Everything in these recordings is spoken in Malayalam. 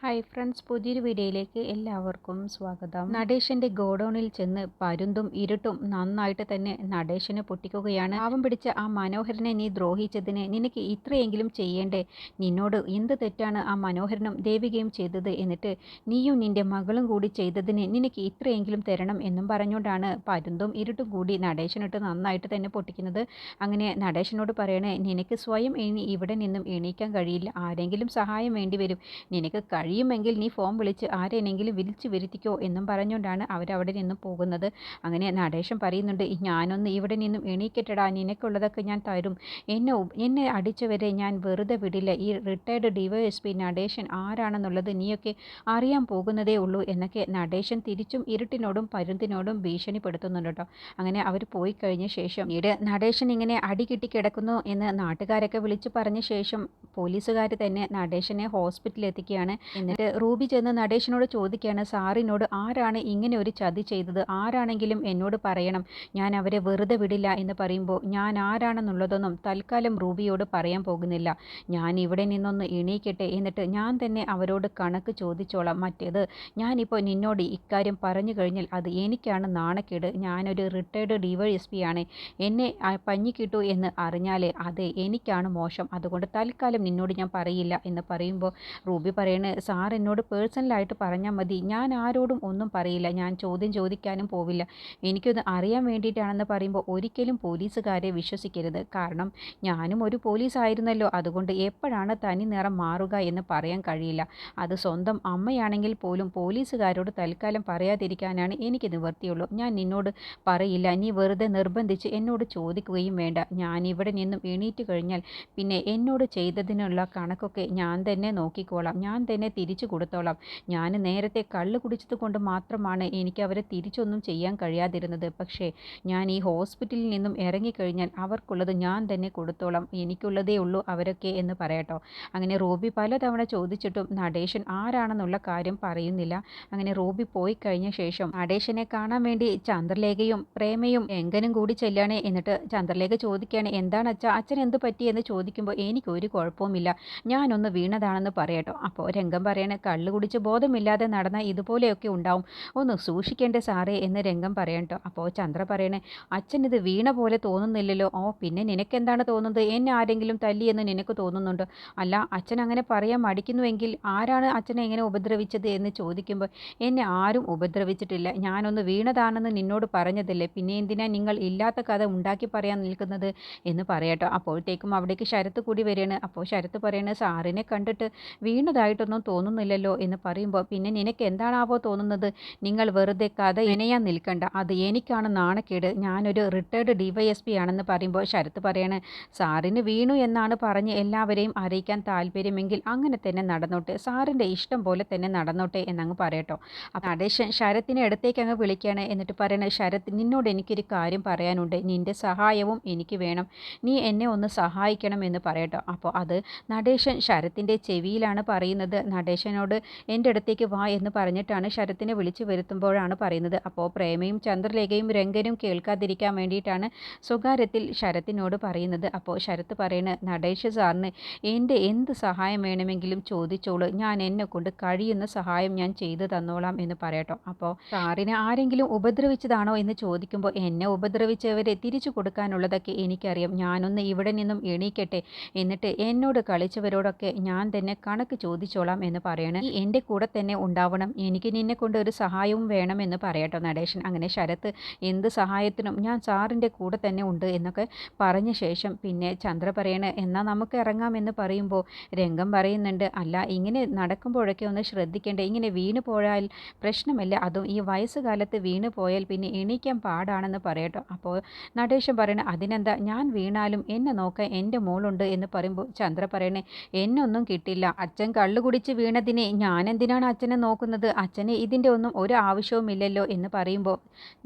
ഹായ് ഫ്രണ്ട്സ് പുതിയൊരു വീഡിയോയിലേക്ക് എല്ലാവർക്കും സ്വാഗതം. നടേശന്റെ ഗോഡൌണിൽ ചെന്ന് പരുന്തും ഇരുട്ടും നന്നായിട്ട് തന്നെ നടേശനെ പൊട്ടിക്കുകയാണ്. പാവം പിടിച്ച ആ മനോഹരനെ നീ ദ്രോഹിച്ചതിന് നിനക്ക് ഇത്രയെങ്കിലും ചെയ്യേണ്ടേ? നിന്നോട് എന്ത് തെറ്റാണ് ആ മനോഹരനും ദേവികയും ചെയ്തത് എന്നിട്ട് നീയും നിന്റെ മകളും കൂടി ചെയ്തതിന് നിനക്ക് ഇത്രയെങ്കിലും തരണം എന്നും പറഞ്ഞുകൊണ്ടാണ് പരുന്തും ഇരുട്ടും കൂടി നടേശനിട്ട് നന്നായിട്ട് തന്നെ പൊട്ടിക്കുന്നത്. അങ്ങനെ നടേശനോട് പറയണേ നിനക്ക് സ്വയം ഇനി ഇവിടെ നിന്നും എണീക്കാൻ കഴിയില്ല. ആരെങ്കിലും സഹായം വേണ്ടി വരും. നിനക്ക് കഴിയുമെങ്കിൽ നീ ഫോം വിളിച്ച് ആരെയെങ്കിലും വിളിച്ചു വരുത്തിക്കോ എന്നും പറഞ്ഞുകൊണ്ടാണ് അവരവിടെ നിന്നും പോകുന്നത്. അങ്ങനെ നടേശൻ പറയുന്നുണ്ട് ഞാനൊന്ന് ഇവിടെ നിന്നും എണീക്കട്ടടാ നിനക്കുള്ളതൊക്കെ ഞാൻ തരും. എന്നെ എന്നെ അടിച്ചവരെ ഞാൻ വെറുതെ വിടില്ല. ഈ റിട്ടയർഡ് ഡിവൈഎസ്പി നടേശൻ ആരാണെന്നുള്ളത് നീയൊക്കെ അറിയാൻ പോകുന്നതേ ഉള്ളൂ എന്നൊക്കെ നടേശൻ തിരിച്ചും ഇരുട്ടിനോടും പരുന്തിനോടും ഭീഷണിപ്പെടുത്തുന്നുണ്ട് കേട്ടോ. അങ്ങനെ അവർ പോയി കഴിഞ്ഞ ശേഷം ഈട് നടേശൻ ഇങ്ങനെ അടി കിട്ടി കിടക്കുന്നു എന്ന് നാട്ടുകാരൊക്കെ വിളിച്ചു പറഞ്ഞ ശേഷം പോലീസുകാർ തന്നെ നടേശനെ ഹോസ്പിറ്റലിൽ എത്തിക്കുകയാണ് എന്നിട്ട് റൂബി ചെന്ന് നടേശനോട് ചോദിക്കുകയാണ് സാറിനോട് ആരാണ് ഇങ്ങനെ ഒരു ചതി ചെയ്തത്? ആരാണെങ്കിലും എന്നോട് പറയണം. ഞാൻ അവരെ വെറുതെ വിടില്ല എന്ന് പറയുമ്പോൾ ഞാൻ ആരാണെന്നുള്ളതൊന്നും തൽക്കാലം റൂബിയോട് പറയാൻ പോകുന്നില്ല. ഞാൻ ഇവിടെ നിന്നൊന്ന് എണീക്കട്ടെ എന്നിട്ട് ഞാൻ തന്നെ അവരോട് കണക്ക് ചോദിച്ചോളാം. മറ്റേത് ഞാനിപ്പോൾ നിന്നോട് ഇക്കാര്യം പറഞ്ഞു കഴിഞ്ഞാൽ അത് എനിക്കാണ് നാണക്കേട്. ഞാനൊരു റിട്ടയർഡ് ഡിവൈ എസ് പി ആണ്. എന്നെ പഞ്ഞിക്കിട്ടു എന്ന് അറിഞ്ഞാൽ അത് എനിക്കാണ് മോശം. അതുകൊണ്ട് തൽക്കാലം നിന്നോട് ഞാൻ പറയില്ല എന്ന് പറയുമ്പോൾ റൂബി പറയണ സാർ എന്നോട് പേഴ്സണലായിട്ട് പറഞ്ഞാൽ മതി. ഞാൻ ആരോടും ഒന്നും പറയില്ല. ഞാൻ ചോദ്യം ചോദിക്കാനും പോവില്ല. എനിക്കൊന്ന് അറിയാൻ വേണ്ടിയിട്ടാണെന്ന് പറയുമ്പോൾ ഒരിക്കലും പോലീസുകാരെ വിശ്വസിക്കരുത്. കാരണം ഞാനും ഒരു പോലീസ് ആയിരുന്നല്ലോ അതുകൊണ്ട് എപ്പോഴാണ് തനി നിറം മാറുക എന്ന് പറയാൻ കഴിയില്ല. അത് സ്വന്തം അമ്മയാണെങ്കിൽ പോലും പോലീസുകാരോട് തൽക്കാലം പറയാതിരിക്കാനാണ് എനിക്ക് നിവർത്തിയുള്ളൂ ഞാൻ നിന്നോട് പറയില്ല. നീ വെറുതെ നിർബന്ധിച്ച് എന്നോട് ചോദിക്കുകയും വേണ്ട. ഞാൻ ഇവിടെ നിന്നും എണീറ്റ് കഴിഞ്ഞാൽ പിന്നെ എന്നോട് ചെയ്തതിനുള്ള കണക്കൊക്കെ ഞാൻ തന്നെ നോക്കിക്കോളാം. ഞാൻ തന്നെ തിരിച്ചു കൊടുത്തോളാം. ഞാൻ നേരത്തെ കള്ള് കുടിച്ചത് കൊണ്ട് മാത്രമാണ് എനിക്ക് അവരെ തിരിച്ചൊന്നും ചെയ്യാൻ കഴിയാതിരുന്നത്. പക്ഷേ ഞാൻ ഈ ഹോസ്പിറ്റലിൽ നിന്നും ഇറങ്ങിക്കഴിഞ്ഞാൽ അവർക്കുള്ളത് ഞാൻ തന്നെ കൊടുത്തോളാം. എനിക്കുള്ളതേ ഉള്ളൂ അവരൊക്കെ എന്ന് പറയട്ടോ. അങ്ങനെ റോബി പലതവണ ചോദിച്ചിട്ടും നടേശൻ ആരാണെന്നുള്ള കാര്യം പറയുന്നില്ല. അങ്ങനെ റോബി പോയി കഴിഞ്ഞ ശേഷം നടേശനെ കാണാൻ വേണ്ടി ചന്ദ്രലേഖയും പ്രേമയും എങ്കനും കൂടി ചെല്ലുകയാണ് എന്നിട്ട് ചന്ദ്രലേഖ ചോദിക്കുകയാണ് എന്താണ് അച്ഛ? അച്ഛൻ എന്ത് പറ്റിയെന്ന് ചോദിക്കുമ്പോൾ എനിക്കൊരു കുഴപ്പവുമില്ല. ഞാനൊന്ന് വീണതാണെന്ന് പറയട്ടോ. അപ്പോൾ രംഗം പറയണേ കള്ളു കുടിച്ച് ബോധമില്ലാതെ നടന്ന ഇതുപോലെയൊക്കെ ഉണ്ടാവും. ഒന്ന് സൂക്ഷിക്കേണ്ട സാറേ എന്ന് രംഗം പറയണ്ടോ അപ്പോൾ ചന്ദ്ര പറയണേ അച്ഛൻ ഇത് വീണ പോലെ തോന്നുന്നില്ലല്ലോ. ഓ പിന്നെ നിനക്കെന്താണ് തോന്നുന്നത്? എന്നെ ആരെങ്കിലും തല്ലിയെന്ന് നിനക്ക് തോന്നുന്നുണ്ടോ? അല്ല അച്ഛൻ അങ്ങനെ പറയാൻ മടിക്കുന്നുവെങ്കിൽ ആരാണ് അച്ഛനെ എങ്ങനെ ഉപദ്രവിച്ചത്? എന്ന് ചോദിക്കുമ്പോൾ എന്നെ ആരും ഉപദ്രവിച്ചിട്ടില്ല. ഞാനൊന്ന് വീണതാണെന്ന് നിന്നോട് പറഞ്ഞതല്ലേ. പിന്നെ എന്തിനാ നിങ്ങൾ ഇല്ലാത്ത കഥ ഉണ്ടാക്കി പറയാൻ നിൽക്കുന്നത്? എന്ന് പറയട്ടോ അപ്പോഴത്തേക്കും അവിടേക്ക് ശരത്ത് കൂടി വരികയാണ്. അപ്പോൾ ശരത്ത് പറയണ സാറിനെ കണ്ടിട്ട് വീണതായിട്ടൊന്നും തോന്നുന്നില്ലല്ലോ എന്ന് പറയുമ്പോൾ പിന്നെ നിനക്ക് എന്താണാവോ തോന്നുന്നത്? നിങ്ങൾ വെറുതെ കഥ ഇനയാ നിൽക്കണ്ട. അത് എനിക്കാണ് നാണക്കേട്. ഞാനൊരു റിട്ടയർഡ് ഡിവൈഎസ്പി ആണെന്ന് പറയുമ്പോൾ ശരത്ത് പറയണേ സാറിന് വീണു എന്നാണ് പറഞ്ഞ് എല്ലാവരെയും അറിയിക്കാൻ താല്പര്യമെങ്കിൽ അങ്ങനെ തന്നെ നടന്നോട്ടെ. സാറിന്റെ ഇഷ്ടം പോലെ തന്നെ നടന്നോട്ടെ എന്നങ്ങ് പറയട്ടോ. അപ്പം നടേശൻ ശരത്തിനെ അടുത്തേക്ക് അങ്ങ് വിളിക്കുകയാണ്. എന്നിട്ട് പറയണേ ശരത് നിന്നോട് എനിക്കൊരു കാര്യം പറയാനുണ്ട്. നിന്റെ സഹായവും എനിക്ക് വേണം. നീ എന്നെ ഒന്ന് സഹായിക്കണം എന്ന് പറയട്ടോ. അപ്പോൾ അത് നടേശൻ ശരത്തിന്റെ ചെവിയിലാണ് പറയുന്നത്. നടേശനോട് എന്റെ അടുത്തേക്ക് വാ എന്ന് പറഞ്ഞിട്ടാണ് ശരത്തിനെ വിളിച്ചു വരുത്തുമ്പോഴാണ് പറയുന്നത്. അപ്പോൾ പ്രേമയും ചന്ദ്രലേഖയും രംഗനും കേൾക്കാതിരിക്കാൻ വേണ്ടിയിട്ടാണ് സ്വകാര്യത്തിൽ ശരത്തിനോട് പറയുന്നത്. അപ്പോൾ ശരത്ത് പറയുന്നത് നടേശ സാറിന് എന്റെ എന്ത് സഹായം വേണമെങ്കിലും ചോദിച്ചോളൂ. ഞാൻ എന്നെ കൊണ്ട് കഴിയുന്ന സഹായം ഞാൻ ചെയ്തു തന്നോളാം എന്ന് പറയട്ടോ. അപ്പോൾ സാറിനെ ആരെങ്കിലും ഉപദ്രവിച്ചതാണോ എന്ന് ചോദിക്കുമ്പോൾ എന്നെ ഉപദ്രവിച്ചവരെ തിരിച്ചു കൊടുക്കാനുള്ളതൊക്കെ എനിക്കറിയാം. ഞാനൊന്ന് ഇവിടെ നിന്നും എണീക്കട്ടെ. എന്നിട്ട് എന്നോട് കളിച്ചവരോടൊക്കെ ഞാൻ തന്നെ കണക്ക് ചോദിച്ചോളാം എന്ന് പറയണം. നീ എന്റെ കൂടെ തന്നെ ഉണ്ടാവണം. എനിക്ക് നിന്നെ കൊണ്ട് ഒരു സഹായവും വേണമെന്ന് പറയട്ടോ നടേശൻ. അങ്ങനെ ശരത്ത് എന്ത് സഹായത്തിനും ഞാൻ സാറിന്റെ കൂടെ തന്നെ ഉണ്ട് എന്നൊക്കെ പറഞ്ഞ ശേഷം പിന്നെ ചന്ദ്ര പറയണ എന്നാൽ നമുക്ക് ഇറങ്ങാമെന്ന് പറയുമ്പോൾ രംഗം പറയുന്നുണ്ട് അല്ല ഇങ്ങനെ നടക്കുമ്പോഴൊക്കെ ഒന്ന് ശ്രദ്ധിക്കേണ്ടേ? ഇങ്ങനെ വീണ് പോയാൽ പ്രശ്നമല്ല. അതും ഈ വയസ്സുകാലത്ത് വീണ് പോയാൽ പിന്നെ എണീക്കാൻ പാടാണെന്ന് പറയട്ടോ. അപ്പോൾ നടേശൻ പറയണ അതിനെന്താ? ഞാൻ വീണാലും എന്നെ നോക്കാൻ എന്റെ മോളുണ്ട് എന്ന് പറയുമ്പോൾ ചന്ദ്ര പറയണേ എന്നൊന്നും കിട്ടില്ല. അച്ഛൻ കള്ളു കുടിച്ച് വീണതിനെ ഞാനെന്തിനാണ് അച്ഛനെ നോക്കുന്നത്? അച്ഛന് ഇതിന്റെ ഒന്നും ഒരു ആവശ്യവുമില്ലല്ലോ എന്ന് പറയുമ്പോൾ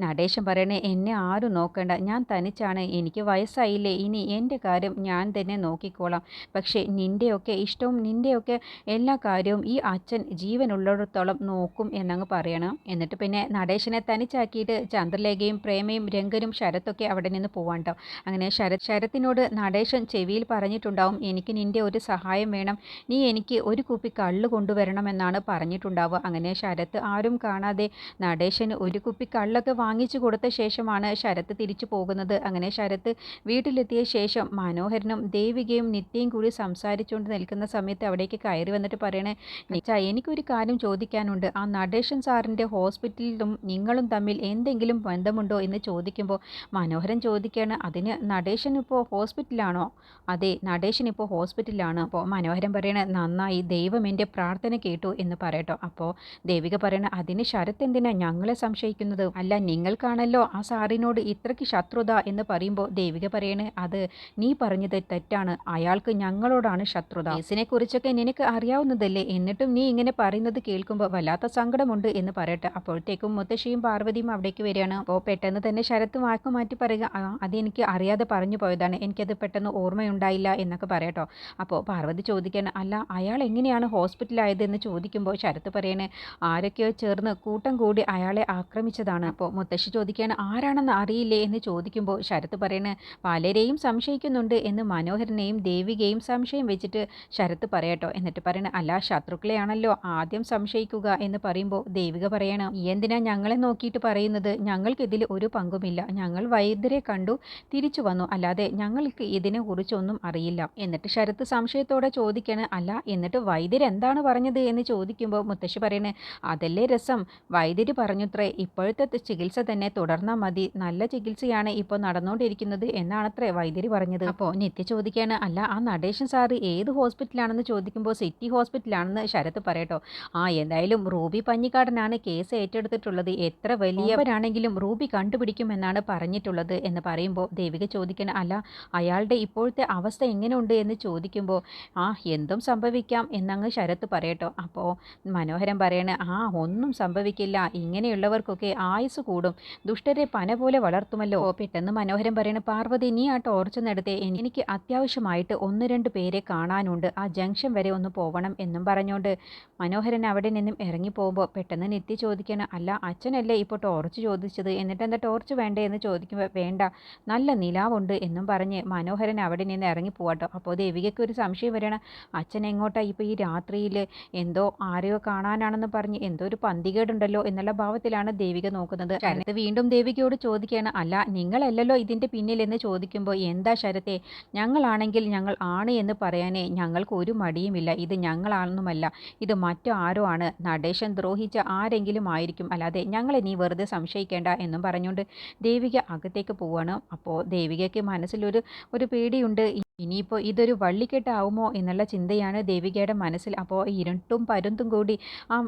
നടേശൻ പറയണേ എന്നെ ആരും നോക്കണ്ട. ഞാൻ തനിച്ചാണ്. എനിക്ക് വയസ്സായില്ലേ. ഇനി എന്റെ കാര്യം ഞാൻ തന്നെ നോക്കിക്കോളാം. പക്ഷേ നിന്റെയൊക്കെ ഇഷ്ടവും നിന്റെയൊക്കെ എല്ലാ കാര്യവും ഈ അച്ഛൻ ജീവനുള്ളിടത്തോളം നോക്കും എന്നങ്ങ് പറയണം. എന്നിട്ട് പിന്നെ നടേശനെ തനിച്ചാക്കിയിട്ട് ചന്ദ്രലേഖയും പ്രേമയും രംഗനും ശരത്തൊക്കെ അവിടെ നിന്ന് പോവാണ്ടോ അങ്ങനെ ശരത് ശരത്തിനോട് നടേശൻ ചെവിയിൽ പറഞ്ഞിട്ടുണ്ടാവും എനിക്ക് നിന്റെ ഒരു സഹായം വേണം. നീ എനിക്ക് ഒരു കുപ്പി കള്ള് കള്ള് കൊണ്ടുവരണമെന്നാണ് പറഞ്ഞിട്ടുണ്ടാവുക. അങ്ങനെ ശരത്ത് ആരും കാണാതെ നടേശന് ഒരു കുപ്പി കള്ളൊക്കെ വാങ്ങിച്ചു കൊടുത്ത ശേഷമാണ് ശരത്ത് തിരിച്ചു പോകുന്നത്. അങ്ങനെ ശരത്ത് വീട്ടിലെത്തിയ ശേഷം മനോഹരനും ദേവികയും നിത്യയും കൂടി സംസാരിച്ചുകൊണ്ട് നിൽക്കുന്ന സമയത്ത് അവിടേക്ക് കയറി വന്നിട്ട് പറയണേ നിച്ച എനിക്കൊരു കാര്യം ചോദിക്കാനുണ്ട്. ആ നടേശൻ സാറിന്റെ ഹോസ്പിറ്റലിലും നിങ്ങളും തമ്മിൽ എന്തെങ്കിലും ബന്ധമുണ്ടോ? എന്ന് ചോദിക്കുമ്പോൾ മനോഹരൻ ചോദിക്കുകയാണ് അതിന് നടേശൻ ഇപ്പോൾ ഹോസ്പിറ്റലാണോ? അതെ നടേശൻ ഇപ്പോൾ ഹോസ്പിറ്റലാണ് അപ്പോൾ മനോഹരൻ പറയണേ നന്നായി ദൈവം എന്റെ പ്രാർത്ഥന കേട്ടു എന്ന് പറയട്ടോ. അപ്പോൾ ദേവിക പറയണ അതിന് ശരത്ത് എന്തിനാ ഞങ്ങളെ സംശയിക്കുന്നത്? അല്ല നിങ്ങൾക്കാണല്ലോ ആ സാറിനോട് ഇത്രയ്ക്ക് ശത്രുത എന്ന് പറയുമ്പോൾ ദേവിക പറയണേ അത് നീ പറഞ്ഞത് തെറ്റാണ്. അയാൾക്ക് ഞങ്ങളോടാണ് ശത്രുത. കേസിനെ കുറിച്ചൊക്കെ നിനക്ക് അറിയാവുന്നതല്ലേ? എന്നിട്ടും നീ ഇങ്ങനെ പറയുന്നത് കേൾക്കുമ്പോൾ വല്ലാത്ത സങ്കടമുണ്ട് എന്ന് പറയട്ടെ. അപ്പോഴത്തേക്കും മുത്തശ്ശിയും പാർവതിയും അവിടേക്ക് വരികയാണ്. അപ്പോൾ പെട്ടെന്ന് തന്നെ ശരത്ത് വാക്ക് മാറ്റി പറയുക അതെനിക്ക് അറിയാതെ പറഞ്ഞു പോയതാണ്. എനിക്കത് പെട്ടെന്ന് ഓർമ്മയുണ്ടായില്ല എന്നൊക്കെ പറയട്ടോ. അപ്പോൾ പാർവതി ചോദിക്കാണ് അല്ല അയാൾ എങ്ങനെയാണ് ഹോസ്പിറ്റലായത് എന്ന് ചോദിക്കുമ്പോൾ ശരത്ത് പറയണേ ആരൊക്കെയോ ചേർന്ന് കൂട്ടം കൂടി അയാളെ ആക്രമിച്ചതാണ്. അപ്പോൾ മുത്തശ്ശി ചോദിക്കുകയാണ് ആരാണെന്ന് അറിയില്ലേ? എന്ന് ചോദിക്കുമ്പോൾ ശരത്ത് പറയണേ പലരെയും സംശയിക്കുന്നുണ്ട് എന്ന് മനോഹരനെയും ദേവികയും സംശയം വെച്ചിട്ട് ശരത്ത് പറയട്ടോ. എന്നിട്ട് പറയണ അല്ല ശത്രുക്കളെയാണല്ലോ ആദ്യം സംശയിക്കുക എന്ന് പറയുമ്പോൾ ദേവിക പറയണം എന്തിനാ ഞങ്ങളെ നോക്കിയിട്ട് പറയുന്നത്? ഞങ്ങൾക്കിതിൽ ഒരു പങ്കുമില്ല. ഞങ്ങൾ വൈദ്യരെ കണ്ടു തിരിച്ചു വന്നു. അല്ലാതെ ഞങ്ങൾക്ക് ഇതിനെ കുറിച്ചൊന്നും അറിയില്ല. എന്നിട്ട് ശരത്ത് സംശയത്തോടെ ചോദിക്കണേ അല്ല എന്നിട്ട് വൈദ്യർ എന്താണ് പറഞ്ഞത് എന്ന് ചോദിക്കുമ്പോൾ മുത്തശ്ശി പറയണേ അതല്ലേ രസം. വൈദ്യര് പറഞ്ഞുത്രേ ഇപ്പോഴത്തെ ചികിത്സ തന്നെ തുടർന്നാൽ മതി. നല്ല ചികിത്സയാണ് ഇപ്പോൾ നടന്നുകൊണ്ടിരിക്കുന്നത് എന്നാണത്രേ വൈദ്യര് പറഞ്ഞത്. അപ്പോൾ നിത്യ ചോദിക്കുകയാണ് അല്ല ആ നടേശൻ സാറ് ഏത് ഹോസ്പിറ്റലാണെന്ന് ചോദിക്കുമ്പോൾ സിറ്റി ഹോസ്പിറ്റലാണെന്ന് ശരത്ത് പറയട്ടോ. ആ എന്തായാലും റൂബി പഞ്ഞിക്കാടനാണ് കേസ് ഏറ്റെടുത്തിട്ടുള്ളത്. എത്ര വലിയവരാണെങ്കിലും റൂബി കണ്ടുപിടിക്കുമെന്നാണ് പറഞ്ഞിട്ടുള്ളത്. എന്ന് പറയുമ്പോൾ ദേവിക ചോദിക്കണം അല്ല അയാളുടെ ഇപ്പോഴത്തെ അവസ്ഥ എങ്ങനെയുണ്ട്? എന്ന് ചോദിക്കുമ്പോൾ ആ എന്തും സംഭവിക്കാം എന്നങ്ങ് ശരത്ത് പറയട്ടോ. അപ്പോൾ മനോഹരൻ പറയണ ആ ഒന്നും സംഭവിക്കില്ല. ഇങ്ങനെയുള്ളവർക്കൊക്കെ ആയുസ് കൂടും. ദുഷ്ടരെ പന പോലെ വളർത്തുമല്ലോ. പെട്ടെന്ന് മനോഹരൻ പറയണ പാർവതി നീ ആ ടോർച്ച് നടത്തേ എനിക്ക് അത്യാവശ്യമായിട്ട് ഒന്ന് രണ്ട് പേരെ കാണാനുണ്ട്. ആ ജംഗ്ഷൻ വരെ ഒന്ന് പോവണം എന്നും പറഞ്ഞുകൊണ്ട് മനോഹരൻ അവിടെ നിന്നും ഇറങ്ങി പോകുമ്പോൾ പെട്ടെന്ന് നിത്യ ചോദിക്കണം അല്ല അച്ഛനല്ലേ ഇപ്പോൾ ടോർച്ച് ചോദിച്ചത്? എന്നിട്ട് എന്താ ടോർച്ച് വേണ്ടേ? എന്ന് ചോദിക്കുമ്പോൾ വേണ്ട. നല്ല നിലാവുണ്ട് എന്നും പറഞ്ഞ് മനോഹരൻ അവിടെ നിന്ന് ഇറങ്ങി പോവാട്ടോ. അപ്പോൾ ദേവികയ്ക്ക് ഒരു സംശയം വരണം അച്ഛൻ എങ്ങോട്ടാ? ഇപ്പോൾ ഈ രാത്രിയിൽ എന്തോ ആരെയോ കാണാനാണെന്ന് പറഞ്ഞ് എന്തോ ഒരു പന്തികേടുണ്ടല്ലോ എന്നുള്ള ഭാവത്തിലാണ് ദേവിക നോക്കുന്നത്. ശരത്ത് വീണ്ടും ദേവികയോട് ചോദിക്കുകയാണ് അല്ല നിങ്ങളല്ലല്ലോ ഇതിന്റെ പിന്നിലെന്ന് ചോദിക്കുമ്പോൾ എന്താ ശരത്തെ? ഞങ്ങളാണെങ്കിൽ ഞങ്ങൾ ആണ് എന്ന് പറയാനേ ഞങ്ങൾക്ക് ഒരു മടിയുമില്ല. ഇത് ഞങ്ങളാണെന്നുമല്ല ഇത് മറ്റു ആരോ ആണ്. നടേശൻ ദ്രോഹിച്ച ആരെങ്കിലും ആയിരിക്കും. അല്ലാതെ ഞങ്ങളെ നീ വെറുതെ സംശയിക്കേണ്ട എന്നും പറഞ്ഞുകൊണ്ട് ദേവിക അകത്തേക്ക് പോവാണ്. അപ്പോൾ ദേവികയ്ക്ക് മനസ്സിലൊരു ഒരു പേടിയുണ്ട്. ഇനിയിപ്പോൾ ഇതൊരു വള്ളിക്കെട്ടാവുമോ എന്നുള്ള ചിന്തയാണ് ദേവികയുടെ മനസ്സിൽ. അപ്പോൾ ഇരുട്ടും പരുന്തും കൂടി ആ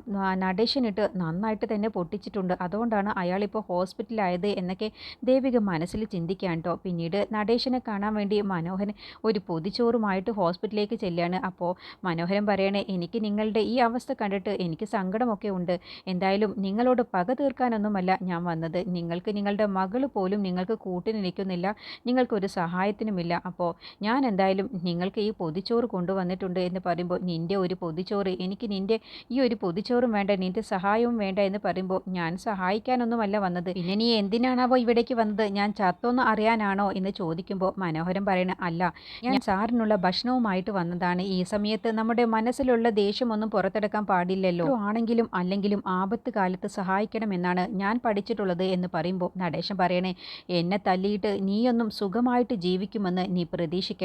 നടേശനിട്ട് നന്നായിട്ട് തന്നെ പൊട്ടിച്ചിട്ടുണ്ട്. അതുകൊണ്ടാണ് അയാളിപ്പോൾ ഹോസ്പിറ്റലായത് എന്നൊക്കെ ദേവിക മനസ്സിൽ ചിന്തിക്കാൻ കേട്ടോ പിന്നീട് നടേശനെ കാണാൻ വേണ്ടി മനോഹരൻ ഒരു പൊതിച്ചോറുമായിട്ട് ഹോസ്പിറ്റലിലേക്ക് ചെല്ലുകയാണ് അപ്പോൾ മനോഹരൻ പറയണേ എനിക്ക് നിങ്ങളുടെ ഈ അവസ്ഥ കണ്ടിട്ട് എനിക്ക് സങ്കടമൊക്കെ ഉണ്ട്. എന്തായാലും നിങ്ങളോട് പക തീർക്കാനൊന്നുമല്ല ഞാൻ വന്നത്. നിങ്ങൾക്ക് നിങ്ങളുടെ മകൾ പോലും നിങ്ങൾക്ക് കൂട്ടിനിരിക്കുന്നില്ല നിങ്ങൾക്കൊരു സഹായത്തിനുമില്ല. അപ്പോൾ ഞാൻ എന്തായാലും നിങ്ങൾക്ക് ഈ പൊതിച്ചോറ് കൊണ്ടുവന്നിട്ടുണ്ട് എന്ന് പറയുമ്പോൾ നിന്റെ ഒരു പൊതിച്ചോറ് എനിക്ക് നിന്റെ ഈ ഒരു പൊതിച്ചോറും വേണ്ട നിന്റെ സഹായവും വേണ്ട എന്ന് പറയുമ്പോൾ ഞാൻ സഹായിക്കാനൊന്നുമല്ല വന്നത്. പിന്നെ നീ എന്തിനാണാവോ ഇവിടേക്ക് വന്നത്? ഞാൻ ചത്തൊന്ന് അറിയാനാണോ എന്ന് ചോദിക്കുമ്പോൾ മനോഹരം പറയണ അല്ല ഞാൻ സാറിനുള്ള ഭക്ഷണവുമായിട്ട് വന്നതാണ്. ഈ സമയത്ത് നമ്മുടെ മനസ്സിലുള്ള ദേഷ്യമൊന്നും പുറത്തെടുക്കാൻ പാടില്ലല്ലോ. ആണെങ്കിലും അല്ലെങ്കിലും ആപത്ത് കാലത്ത് സഹായിക്കണമെന്നാണ് ഞാൻ പഠിച്ചിട്ടുള്ളത് എന്ന് പറയുമ്പോൾ നടേശൻ പറയണേ എന്നെ തല്ലിയിട്ട് നീയൊന്നും സുഖമായിട്ട് ജീവിക്കുമെന്ന് നീ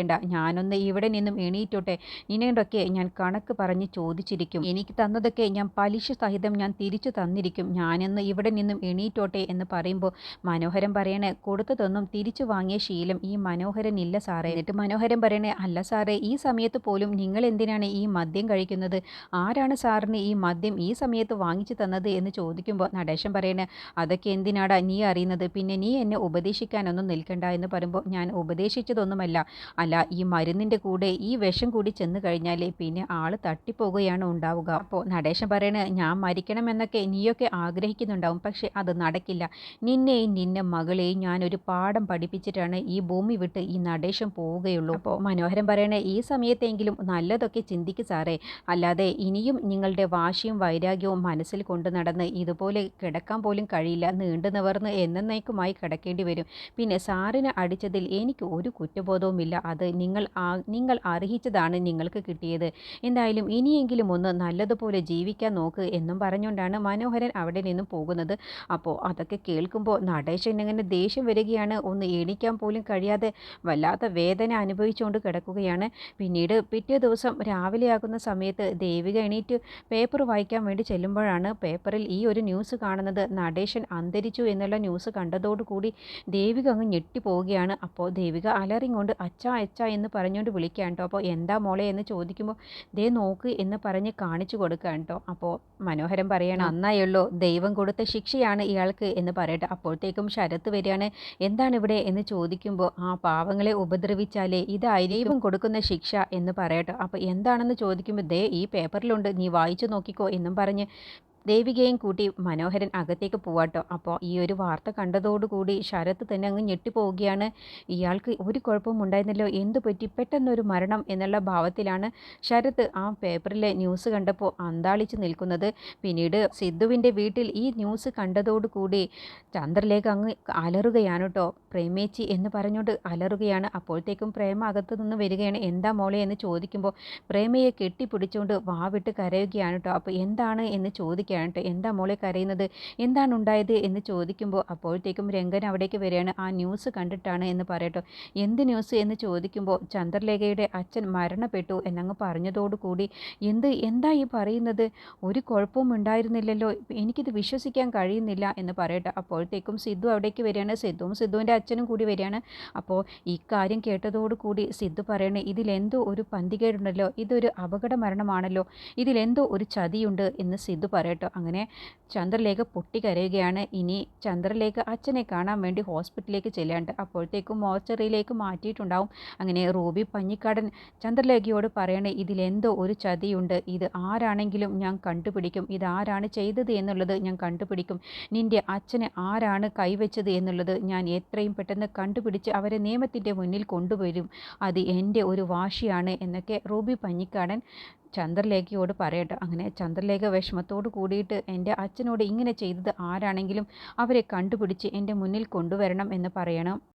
പ്രതീക്ഷിക്കേണ്ട ഞാനൊന്ന് ഇവിടെ നിന്നും എണീറ്റോട്ടെ. നിന്നോടൊക്കെ ഞാൻ കണക്ക് പറഞ്ഞ് ചോദിച്ചിരിക്കും. എനിക്ക് തന്നതൊക്കെ ഞാൻ പലിശ സഹിതം ഞാൻ തിരിച്ചു തന്നിരിക്കും. ഞാനൊന്ന് ഇവിടെ നിന്നും എണീറ്റോട്ടെ എന്ന് പറയുമ്പോൾ മനോഹരൻ പറയണേ കൊടുത്തതൊന്നും തിരിച്ചു വാങ്ങിയ ശീലം ഈ മനോഹരൻ ഇല്ല സാറേ. എന്നിട്ട് മനോഹരൻ പറയണേ അല്ല സാറേ ഈ സമയത്ത് പോലും നിങ്ങൾ എന്തിനാണ് ഈ മദ്യം കഴിക്കുന്നത്? ആരാണ് സാറിന് ഈ മദ്യം ഈ സമയത്ത് വാങ്ങിച്ചു തന്നത്? എന്ന് ചോദിക്കുമ്പോൾ നടേശൻ പറയണേ അതൊക്കെ എന്തിനാടാ നീ അറിയുന്നത്? പിന്നെ നീ എന്നെ ഉപദേശിക്കാനൊന്നും നിൽക്കണ്ട. എന്ന് പറയുമ്പോൾ ഞാൻ ഉപദേശിച്ചതൊന്നുമല്ല. അല്ല ഈ മരുന്നിന്റെ കൂടെ ഈ വിഷം കൂടി ചെന്ന് കഴിഞ്ഞാൽ പിന്നെ ആൾ തട്ടിപ്പോകുകയാണ് ഉണ്ടാവുക. അപ്പോൾ നടേശൻ പറയണ ഞാൻ മരിക്കണമെന്നൊക്കെ നീയൊക്കെ ആഗ്രഹിക്കുന്നുണ്ടാവും പക്ഷേ അത് നടക്കില്ല. നിന്നെയും നിന്നെ മകളെയും ഞാനൊരു പാഠം പഠിപ്പിച്ചിട്ടാണ് ഈ ഭൂമി വിട്ട് ഈ നടേശൻ പോവുകയുള്ളൂ. അപ്പോൾ മനോഹരൻ പറയണേ ഈ സമയത്തെങ്കിലും നല്ലതൊക്കെ ചിന്തിക്ക് സാറേ. അല്ലാതെ ഇനിയും നിങ്ങളുടെ വാശിയും വൈരാഗ്യവും മനസ്സിൽ കൊണ്ടു നടന്ന് ഇതുപോലെ കിടക്കാൻ പോലും കഴിയില്ല. നീണ്ടു നിവർന്ന് എന്നേക്കുമായി കിടക്കേണ്ടി വരും. പിന്നെ സാറിനെ അടിച്ചതിൽ എനിക്ക് ഒരു കുറ്റബോധവുമില്ല. അത് നിങ്ങൾ നിങ്ങൾ അർഹിച്ചതാണ് നിങ്ങൾക്ക് കിട്ടിയത്. എന്തായാലും ഇനിയെങ്കിലും ഒന്ന് നല്ലതുപോലെ ജീവിക്കാൻ നോക്ക് എന്നും പറഞ്ഞുകൊണ്ടാണ് മനോഹരൻ അവിടെ നിന്നും പോകുന്നത്. അപ്പോൾ അതൊക്കെ കേൾക്കുമ്പോൾ നടേശൻ ഇങ്ങനെ ദേഷ്യം വരികയാണ്. ഒന്ന് എണീക്കാൻ പോലും കഴിയാതെ വല്ലാത്ത വേദന അനുഭവിച്ചുകൊണ്ട് കിടക്കുകയാണ്. പിന്നീട് പിറ്റേ ദിവസം രാവിലെയാകുന്ന സമയത്ത് ദേവിക എണീറ്റ് പേപ്പർ വായിക്കാൻ വേണ്ടി ചെല്ലുമ്പോഴാണ് പേപ്പറിൽ ഈ ഒരു ന്യൂസ് കാണുന്നത്. നടേശൻ അന്തരിച്ചു എന്നുള്ള ന്യൂസ് കണ്ടതോടുകൂടി ദേവിക അങ്ങ് ഞെട്ടിപ്പോവുകയാണ്. അപ്പോൾ ദേവിക അലറിങ്ങോണ്ട് അച്ഛാ അച്ഛാ എന്ന് പറഞ്ഞുകൊണ്ട് വിളിക്കാം കേട്ടോ അപ്പോൾ എന്താ മോളെ എന്ന് ചോദിക്കുമ്പോൾ ദേ നോക്ക് എന്ന് പറഞ്ഞ് കാണിച്ചു കൊടുക്കുക കേട്ടോ അപ്പോൾ മനോഹരം പറയണം അന്നായുള്ളൂ ദൈവം കൊടുത്ത ശിക്ഷയാണ് ഇയാൾക്ക് എന്ന് പറയട്ടെ. അപ്പോഴത്തേക്കും ശരത്ത് വരികയാണ് എന്താണ് ഇവിടെ? എന്ന് ചോദിക്കുമ്പോൾ ആ പാവങ്ങളെ ഉപദ്രവിച്ചാലേ ഇതായിരിക്കും. കൊടുക്കുന്ന ശിക്ഷ എന്ന് പറയട്ടെ. അപ്പോൾ എന്താണെന്ന് ചോദിക്കുമ്പോൾ ദേ ഈ പേപ്പറിലുണ്ട്. നീ വായിച്ചു നോക്കിക്കോ എന്നും പറഞ്ഞ് ദേവികയും കൂട്ടി മനോഹരൻ അകത്തേക്ക് പോവാട്ടോ. അപ്പോൾ ഈ ഒരു വാർത്ത കണ്ടതോടുകൂടി ശരത്ത് തന്നെ അങ്ങ് ഞെട്ടിപ്പോവുകയാണ്. ഇയാൾക്ക് ഒരു കുഴപ്പവും ഉണ്ടായിരുന്നല്ലോ. എന്ത് പറ്റി? പെട്ടെന്നൊരു മരണം എന്നുള്ള ഭാവത്തിലാണ് ശരത്ത് ആ പേപ്പറിലെ ന്യൂസ് കണ്ടപ്പോൾ അന്താളിച്ച് നിൽക്കുന്നത്. പിന്നീട് സിദ്ധുവിന്റെ വീട്ടിൽ ഈ ന്യൂസ് കണ്ടതോടുകൂടി ചന്ദ്രലേഖ അങ്ങ് അലറുകയാണ് കേട്ടോ പ്രേമേച്ചി എന്ന് പറഞ്ഞുകൊണ്ട് അലറുകയാണ്. അപ്പോഴത്തേക്കും പ്രേമ അകത്തു നിന്ന് വരികയാണ്. എന്താ മോളെ എന്ന് ചോദിക്കുമ്പോൾ പ്രേമയെ കെട്ടിപ്പിടിച്ചുകൊണ്ട് വാവിട്ട് കരയുകയാണ് കേട്ടോ അപ്പോൾ എന്താണ് എന്ന് ചോദിക്കുക ചോദിക്കുകയാണ് കേട്ടോ എന്താ മോളെ കരയുന്നത്? എന്താണ് ഉണ്ടായത്? എന്ന് ചോദിക്കുമ്പോൾ അപ്പോഴത്തേക്കും രംഗൻ അവിടേക്ക് വരികയാണ്. ആ ന്യൂസ് കണ്ടിട്ടാണ് എന്ന് പറയട്ടോ. എന്ത് ന്യൂസ്? എന്ന് ചോദിക്കുമ്പോൾ ചന്ദ്രലേഖയുടെ അച്ഛൻ മരണപ്പെട്ടു എന്നങ്ങ് പറഞ്ഞതോടുകൂടി എന്ത്? എന്താ ഈ പറയുന്നത്? ഒരു കുഴപ്പവും ഉണ്ടായിരുന്നില്ലല്ലോ. എനിക്കിത് വിശ്വസിക്കാൻ കഴിയുന്നില്ല എന്ന് പറയട്ടെ. അപ്പോഴത്തേക്കും സിദ്ധു അവിടേക്ക് വരികയാണ്. സിദ്ധുവും സിദ്ധുവിന്റെ അച്ഛനും കൂടി വരികയാണ്. അപ്പോൾ ഈ കാര്യം കേട്ടതോടുകൂടി സിദ്ധു പറയണേ ഇതിലെന്തോ ഒരു പന്തികേടുണ്ടല്ലോ. ഇതൊരു അപകട മരണമാണല്ലോ. ഇതിലെന്തോ ഒരു ചതിയുണ്ട് എന്ന് സിദ്ധു പറയട്ടോ. കേട്ടോ. അങ്ങനെ ചന്ദ്രലേഖ പൊട്ടിക്കരയുകയാണ്. ഇനി ചന്ദ്രലേഖ അച്ഛനെ കാണാൻ വേണ്ടി ഹോസ്പിറ്റലിലേക്ക് ചെല്ലാണ്ട് അപ്പോഴത്തേക്കും മോർച്ചറിയിലേക്ക് മാറ്റിയിട്ടുണ്ടാവും. അങ്ങനെ റൂബി പഞ്ഞിക്കാടൻ ചന്ദ്രലേഖയോട് പറയണേ ഇതിലെന്തോ ഒരു ചതിയുണ്ട്. ഇത് ആരാണെങ്കിലും ഞാൻ കണ്ടുപിടിക്കും. ഇതാരാണ് ചെയ്തത് എന്നുള്ളത് ഞാൻ കണ്ടുപിടിക്കും. നിന്റെ അച്ഛനെ ആരാണ് കൈവച്ചത് എന്നുള്ളത് ഞാൻ എത്രയും പെട്ടെന്ന് കണ്ടുപിടിച്ച് അവരെ നിയമത്തിന്റെ മുന്നിൽ കൊണ്ടുവരും. അത് എന്റെ ഒരു വാശിയാണ് എന്നൊക്കെ റൂബി പഞ്ഞിക്കാടൻ ചന്ദ്രലേഖയോട് പറയട്ടെ. അങ്ങനെ ചന്ദ്രലേഖ വിഷമത്തോട് കൂടിയിട്ട് എന്റെ അച്ഛനോട് ഇങ്ങനെ ചെയ്തത് ആരാണെങ്കിലും അവരെ കണ്ടുപിടിച്ച് എന്റെ മുന്നിൽ കൊണ്ടുവരണം എന്ന് പറയണം.